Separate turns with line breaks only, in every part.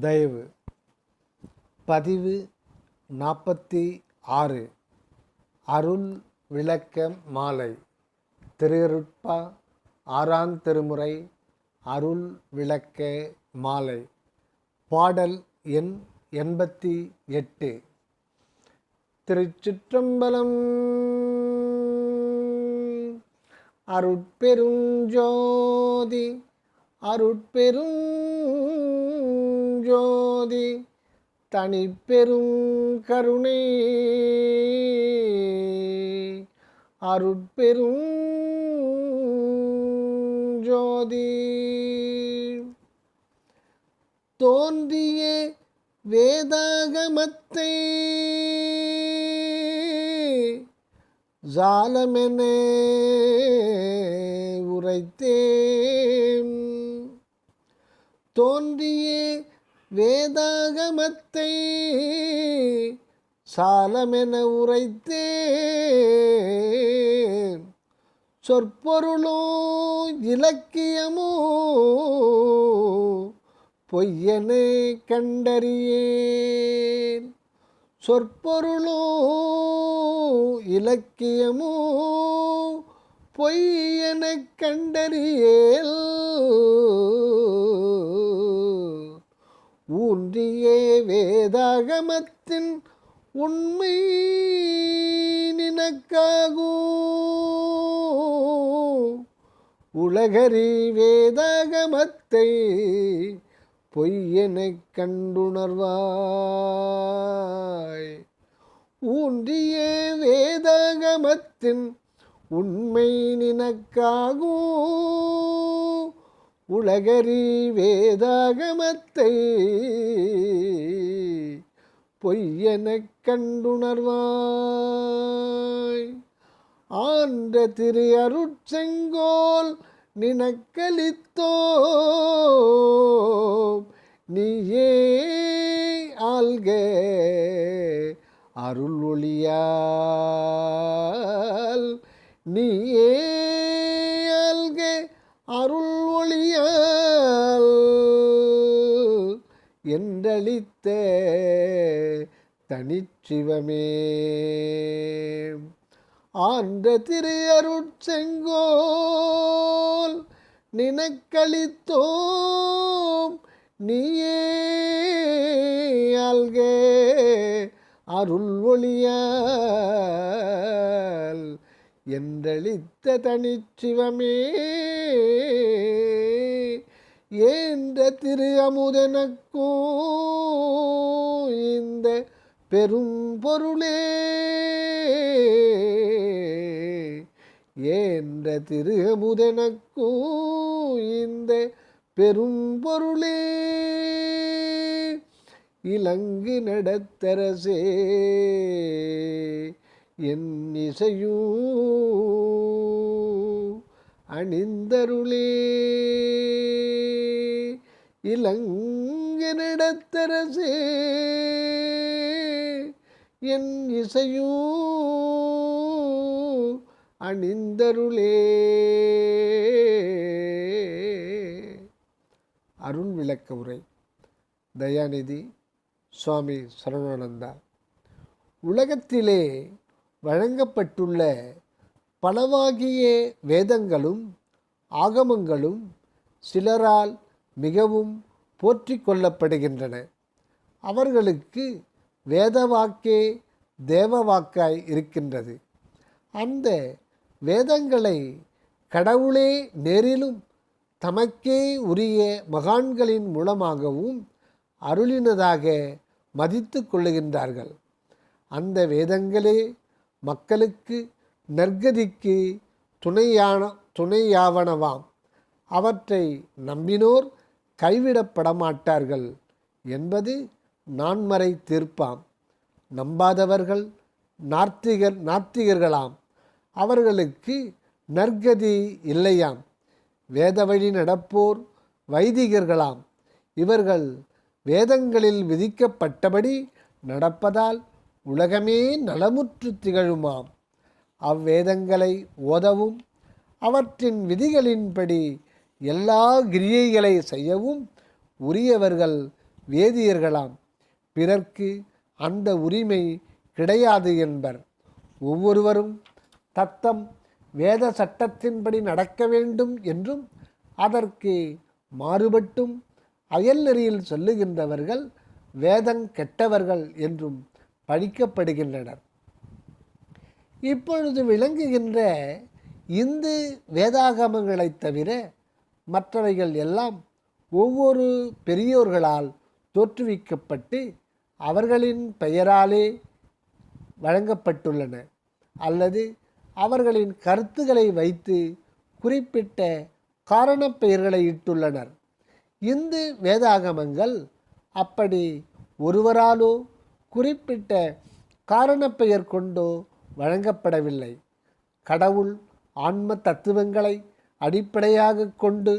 தயவு. பதிவு நாற்பத்தி ஆறு. அருள் விளக்க மாலை. திருருட்பா ஆறாம் திருமுறை அருள் விளக்க மாலை. பாடல் எண் எண்பத்தி எட்டு. திருச்சிற்றம்பலம். அருட்பெருஞ்சோதி பெருஞ்சோதி தனி பெரும் கருணை. அருட்பெரும் ஜோதி. தோன்றிய வேதாகமத்தை ஜாலமென உரைத்தேன். தோன்றிய வேதாகமத்தை சாலமென உரைத்தேன். சொற்பொருளோ இலக்கியமோ பொய்யென கண்டறியேன். சொற்பொருளோ இலக்கியமோ பொய்யென கண்டறியேல். ஊன்றியே வேதாகமத்தின் உண்மை நினக்காகோ? உலகறி வேதாகமத்தை பொய்யனைக் கண்டுணர்வாய். ஊன்றிய வேதாகமத்தின் உண்மை நினக்காகும் உலகறி வேதாகமத்தை பொய்யெனக் கண்டுணர்வாய். ஆன்ற திரு அருட்செங்கோல் நினக்களித்தோ நீயே ஆள்க அருள் ஒளியால். நீயே ஒளியால் என்றளித்த தனிச்சிவமே. ஆன்ற திரு அருட்செங்கோல் நினக்களித்தோம் நீயே ஆள்க அருள் ஒளியால் என்றளித்த தனிச்சிவமே. ஏன்ற திரு அமுதனக்கோ இந்த பெரும் பொருளே. ஏன்ற திரு அமுதனக்கோ இந்த பெரும் பொருளே. இலங்கு நடத்தரசே என் இசையூ அணிந்தருளே. இலங்கு என் இசையூ அணிந்தருளே. அருள் விளக்க உரை. தயாநிதி சுவாமி சரணானந்தா. உலகத்திலே வழங்கப்பட்டுள்ள பலவாகிய வேதங்களும் ஆகமங்களும் சிலரால் மிகவும் போற்றி கொள்ளப்படுகின்றன. அவர்களுக்கு வேதவாக்கே தேவவாக்காய் இருக்கின்றது. அந்த வேதங்களை கடவுளே நேரிலும் தமக்கே உரிய மகான்களின் மூலமாகவும் அருளினதாக மதித்து கொள்ளுகின்றார்கள். அந்த வேதங்களே மக்களுக்கு நற்கதிக்கு துணையான துணையாவனவாம். அவற்றை நம்பினோர் கைவிடப்பட மாட்டார்கள் என்பது நான்மறை தீர்ப்பாம். நம்பாதவர்கள் நார்த்திகர் நாத்திகர்களாம். அவர்களுக்கு நற்கதி இல்லையாம். வேத வழி நடப்போர் வைதிகர்களாம். இவர்கள் வேதங்களில் விதிக்கப்பட்டபடி நடப்பதால் உலகமே நலமுற்று திகழுமாம். அவ்வேதங்களை ஓதவும் அவற்றின் விதிகளின்படி எல்லா கிரியைகளை செய்யவும் உரியவர்கள் வேதியர்களாம். பிறர்க்கு அந்த உரிமை கிடையாது என்பர். ஒவ்வொருவரும் தத்தம் வேத சட்டத்தின்படி நடக்க வேண்டும் என்றும் அதற்கு மாறுபட்டும் அயல் நெறியில் சொல்லுகின்றவர்கள் வேதங் கெட்டவர்கள் என்றும் பழிக்கப்படுகின்றனர் இப்பொழுது விளங்குகின்ற இந்து வேதாகமங்களைத் தவிர மற்றவைகள் எல்லாம் ஒவ்வொரு பெரியோர்களால் தோற்றுவிக்கப்பட்டு அவர்களின் பெயராலே வழங்கப்பட்டுள்ளன. அல்லது அவர்களின் கருத்துக்களை வைத்து குறிப்பிட்ட காரணப் பெயர்களை இட்டுள்ளனர். இந்து வேதாகமங்கள் அப்படி ஒருவராலோ குறிப்பிட்ட காரணப்பெயர் கொண்டோ வழங்கப்படவில்லை. கடவுள் ஆன்ம தத்துவங்களை அடிப்படையாக கொண்டு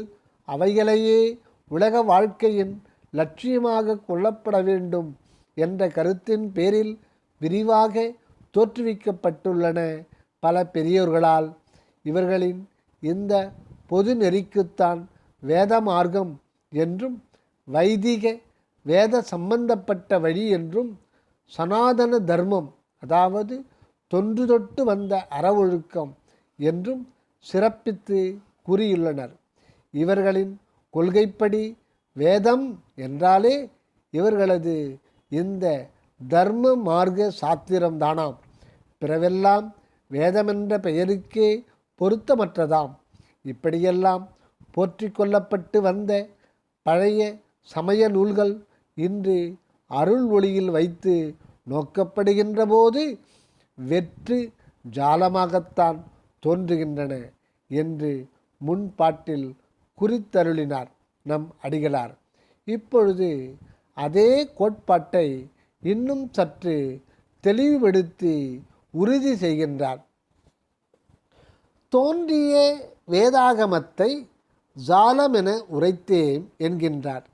அவைகளையே உலக வாழ்க்கையின் லட்சியமாக கொள்ளப்பட வேண்டும் என்ற கருத்தின் பேரில் விரிவாக தோற்றுவிக்கப்பட்டுள்ளன பல பெரியோர்களால். இவர்களின் இந்த பொது நெறிக்குத்தான் வேத மார்க்கம் என்றும் வைதிக வேத சம்பந்தப்பட்ட வழி என்றும் சனாதன தர்மம் அதாவது தொன்று தொட்டு வந்த அறவொழுக்கம் என்றும் சிறப்பித்து கூறியுள்ளனர். இவர்களின் கொள்கைப்படி வேதம் என்றாலே இவர்களது இந்த தர்ம மார்க்க சாத்திரம்தானாம். பிறவெல்லாம் வேதமென்ற பெயருக்கே பொருத்தமற்றதாம். இப்படியெல்லாம் போற்றி கொள்ளப்பட்டு வந்த பழைய சமய நூல்கள் இன்று அருள் ஒளியில் வைத்து நோக்கப்படுகின்ற போது வெற்று ஜாலமாகத்தான் தோன்றுகின்றன என்று முன்பாட்டில் குறித்தருளினார் நம் அடிகளார். இப்பொழுது அதே கோட்பாட்டை இன்னும் சற்று தெளிவுபடுத்தி உறுதி செய்கின்றார். தோன்றிய வேதாகமத்தை ஜாலமென உரைத்தேன் என்கின்றார்.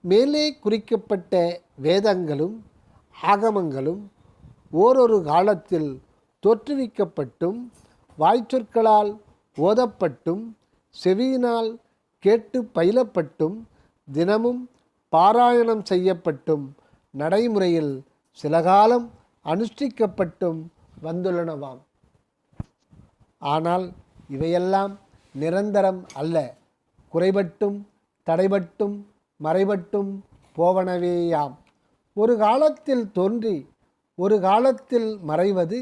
மேலே குறிக்கப்பட்ட வேதங்களும் ஆகமங்களும் ஓரொரு காலத்தில் தோற்றுவிக்கப்பட்டும் வாய்ச்சொற்களால் ஓதப்பட்டும் செவியினால் கேட்டு பயிலப்பட்டும் தினமும் பாராயணம் செய்யப்பட்டும் நடைமுறையில் சில காலம் அனுஷ்டிக்கப்பட்டும் வந்துள்ளனவாம். ஆனால் இவையெல்லாம் நிரந்தரம் அல்ல. குறைபட்டும் தடைபட்டும் மறைபட்டும் போவனவேயாம். ஒரு காலத்தில் தோன்றி ஒரு காலத்தில் மறைவது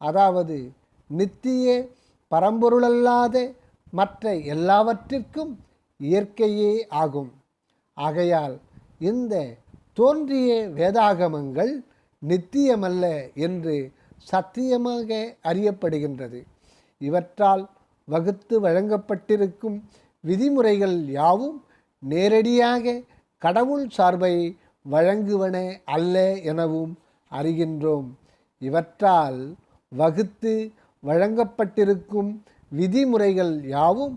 அதாவது நித்திய பரம்பொருளல்லாத மற்ற எல்லாவற்றிற்கும் இயற்கையே ஆகும். ஆகையால் இந்த தோன்றிய வேதாகமங்கள் நித்தியமல்ல என்று சத்தியமாக அறியப்படுகின்றது. இவற்றால் வகுத்து வழங்கப்பட்டிருக்கும் விதிமுறைகள் யாவும் நேரடியாக கடவுள் சார்பை வழங்குவன அல்ல எனவும் அறிகின்றோம். இவற்றால் வகுத்து வழங்கப்பட்டிருக்கும் விதிமுறைகள் யாவும்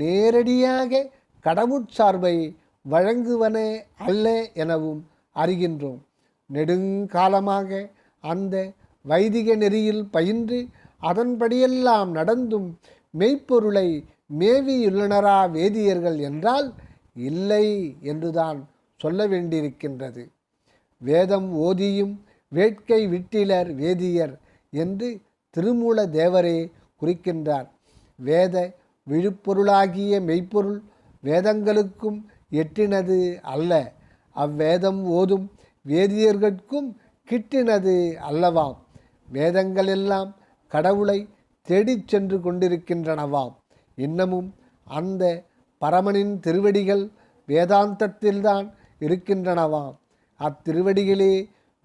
நேரடியாக கடவுட்சார்பை வழங்குவன அல்ல எனவும் அறிகின்றோம். நெடுங்காலமாக அந்த வைதிக நெறியில் பயின்று அதன்படியெல்லாம் நடந்தும் மெய்ப்பொருளை மேவியுள்ளனரா வேதியர்கள் என்றால் இல்லை என்றுதான் சொல்ல வேண்டியிருக்கின்றது. வேதம் ஓதியும் வேட்கை விட்டிலர் வேதியர் என்று திருமூல தேவரே குறிக்கின்றார். வேத விழுப்பொருளாகிய மெய்ப்பொருள் வேதங்களுக்கும் எட்டினது அல்ல. அவ்வேதம் ஓதும் வேதியர்கட்கும் கிட்டினது அல்லவாம். வேதங்களெல்லாம் கடவுளை தேடிச் சென்று கொண்டிருக்கின்றனவாம். இன்னமும் அந்த பரமனின் திருவடிகள் வேதாந்தத்தில்தான் இருக்கின்றனவாம். அத்திருவடிகளே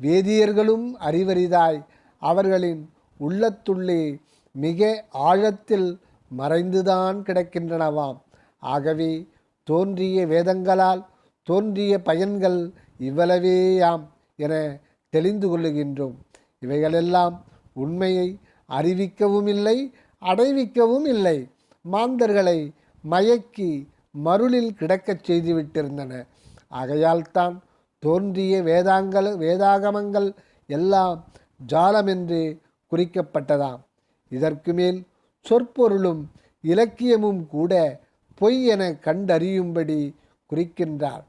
வேதியர்களும் அறிவரிதாய் அவர்களின் உள்ளத்துள்ளே மிக ஆழத்தில் மறைந்துதான் கிடக்கின்றனவாம். ஆகவே தோன்றிய வேதங்களால் தோன்றிய பயன்கள் இவ்வளவேயாம் என தெளிந்து கொள்ளுகின்றோம். இவைகளெல்லாம் உண்மையை அறிவிக்கவும் இல்லை அடைவிக்கவும் இல்லை. மாந்தர்களை மயக்கி மருளில் கிடக்கச் செய்துவிட்டிருந்தன. ஆகையால்தான் தோன்றிய வேதாங்கள் வேதாகமங்கள் எல்லாம் ஜாலமென்று குறிக்கப்பட்டதாம். இதற்கு மேல் சொற்பொருளும் இலக்கியமும் கூட பொய் என கண்டறியும்படி குறிக்கின்றார்.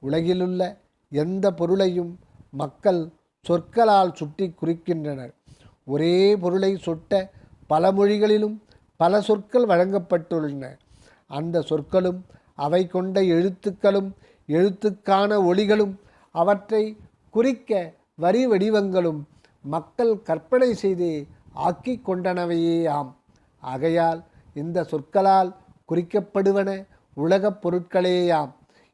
உலகிலுள்ள எந்த பொருளையும் மக்கள் சொற்களால் சுட்டி குறிக்கின்றனர். ஒரே பொருளை சொட்ட பல மொழிகளிலும் பல சொற்கள் வழங்கப்பட்டுள்ளன. அந்த சொற்களும் அவை கொண்ட எழுத்துக்களும் எழுத்துக்கான ஒளிகளும் அவற்றை குறிக்க வரி வடிவங்களும் மக்கள் கற்பனை செய்து ஆக்கிக் கொண்டனவையே ஆம் ஆகையால் இந்த சொற்களால் குறிக்கப்படுவன உலகப் பொருட்களேயாம்.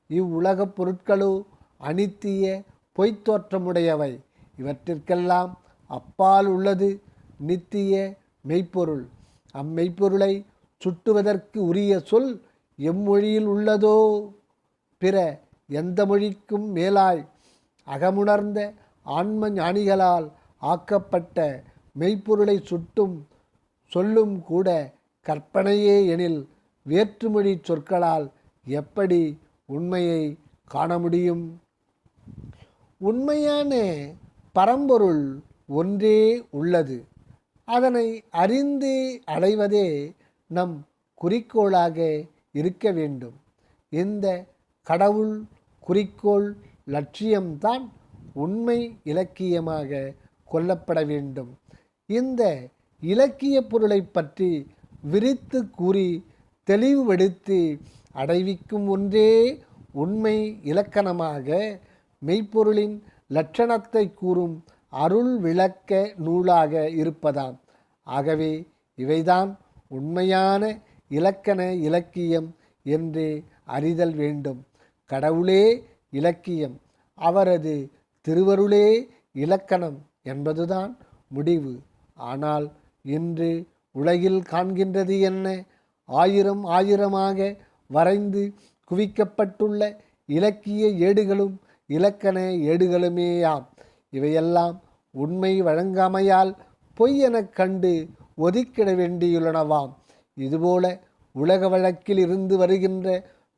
இவ்வுலகப் பொருட்களோ அனித்திய பொய்த்தோற்றமுடையவை இவற்றிற்கெல்லாம் அப்பால் உள்ளது நித்திய மெய்ப்பொருள். அம்மெய்ப்பொருளை சுட்டுவதற்கு உரிய சொல் எம்மொழியில் உள்ளதோ? பிற எந்த மொழிக்கும் மேலாய் அகமுணர்ந்த ஆன்ம ஞானிகளால் ஆக்கப்பட்ட மெய்ப்பொருளை சுட்டும் சொல்லும் கூட கற்பனையே எனில் வேற்றுமொழி சொற்களால் எப்படி உண்மையை காண முடியும்? உண்மையான பரம்பொருள் ஒன்றே உள்ளது. அதனை அறிந்து அடைவதே நம் குறிக்கோளாக இருக்க வேண்டும். இந்த கடவுள் குறிக்கோள் லட்சியம்தான் உண்மை இலக்கியமாக கொல்லப்பட வேண்டும். இந்த இலக்கிய பொருளை பற்றி விரித்து கூறி தெளிவுபடுத்தி அடைவிக்கும் ஒன்றே உண்மை இலக்கணமாக மெய்ப்பொருளின் லட்சணத்தை கூறும் அருள் விளக்க நூலாக இருப்பதாம். ஆகவே இவைதான் உண்மையான இலக்கண இலக்கியம் என்று அறிதல் வேண்டும். கடவுளே இலக்கியம் அவரது திருவருளே இலக்கணம் என்பதுதான் முடிவு. ஆனால் இன்று உலகில் காண்கின்றது என்ன? ஆயிரம் ஆயிரமாக வரைந்து குவிக்கப்பட்டுள்ள இலக்கிய ஏடுகளும் இலக்கண ஏடுகளுமேயாம். இவையெல்லாம் உண்மை வழங்காமையால் பொய் எனக் கண்டு ஒதுக்கிட வேண்டியுள்ளனவாம். இதுபோல உலக வழக்கில் இருந்து வருகின்ற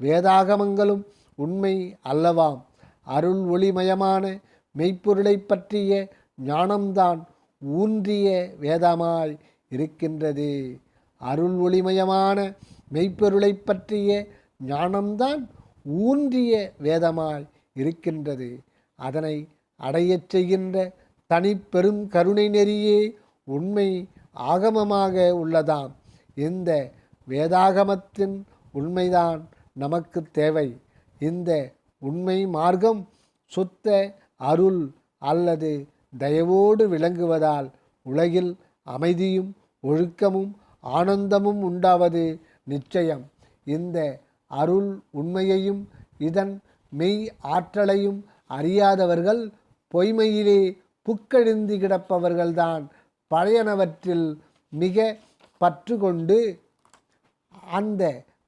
வேதாகமங்களும் உண்மை அல்லவாம். அருள் ஒளிமயமான மெய்ப்பொருளை பற்றிய ஞானம்தான் ஊன்றிய வேதமாய் இருக்கின்றது. அருள் ஒளிமயமான மெய்ப்பொருளை பற்றிய ஞானம்தான் ஊன்றிய வேதமாய் இருக்கின்றது. அதனை அடையச் செய்கின்ற தனிப்பெரும் கருணை நெறியே உண்மை ஆகமமாக உள்ளதாம். இந்த வேதாகமத்தின் உண்மைதான் நமக்கு தேவை. இந்த உண்மை மார்க்கம் சுத்த அருள் அல்லது தயவோடு விளங்குவதால் உலகில் அமைதியும் ஒழுக்கமும் ஆனந்தமும் உண்டாவது நிச்சயம். இந்த அருள் உண்மையையும் இதன் மெய் ஆற்றலையும் அறியாதவர்கள் பொய்மையிலே புக்கழிந்து கிடப்பவர்கள்தான். பழையனவற்றில் மிக பற்று கொண்டு அந்த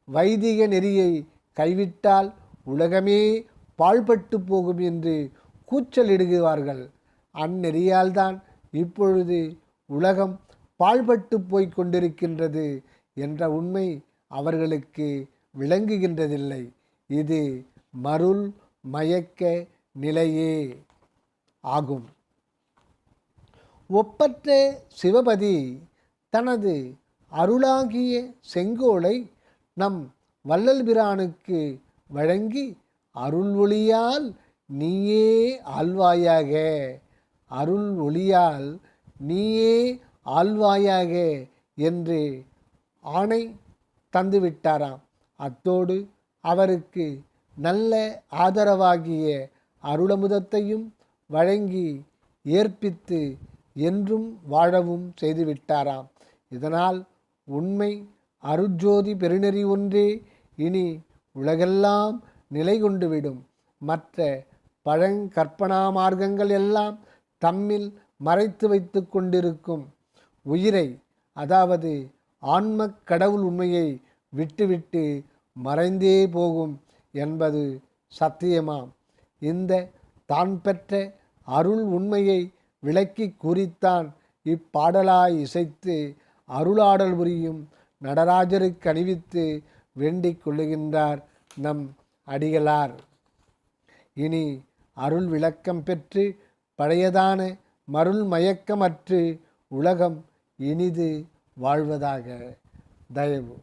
வைதிக நெறியை கைவிட்டால் உலகமே பாழ்பட்டு போகும் என்று கூச்சலிடுகிறார்கள். அந்நெறியால்தான் இப்பொழுது உலகம் பாழ்பட்டு போய்க் கொண்டிருக்கின்றது என்ற உண்மை அவர்களுக்கு விளங்குகின்றதில்லை. இது மருள் மயக்க நிலையே ஆகும். ஒப்பற்ற சிவபதி தனது அருளாகிய செங்கோலை நம் வள்ளல்பிரானுக்கு வழங்கி அருள் ஒளியால் நீயே ஆழ்வாயாக. அருள் ஒளியால் நீயே ஆழ்வாயாக என்று ஆணை தந்துவிட்டாராம். அத்தோடு அவருக்கு நல்ல ஆதரவாகிய அருளமுதத்தையும் வழங்கி ஏற்பித்து என்றும் வாழவும் செய்துவிட்டாராம். இதனால் உண்மை அருட்ஜோதி பெருநெறி ஒன்றே. இனி உலகெல்லாம் நிலை கொண்டுவிடும் மற்ற பழங்கற்பனா மார்க்கங்கள் எல்லாம் தம்மில் மறைத்து வைத்து கொண்டிருக்கும். உயிரை அதாவது ஆன்மக் கடவுள் உண்மையை விட்டுவிட்டு மறைந்தே போகும் என்பது சத்தியமாம். இந்த தான் பெற்ற அருள் உண்மையை விளக்கி கூறித்தான் இப்பாடலாய் இசைத்து அருளாடல் புரியும் நடராஜருக்கு அணிவித்து வேண்டிக் கொள்ளுகின்றார் நம் அடிகளார். இனி அருள் விளக்கம் பெற்று பழையதான மருள் மயக்கமற்று உலகம் இனிது வாழ்வதாக. தயவு.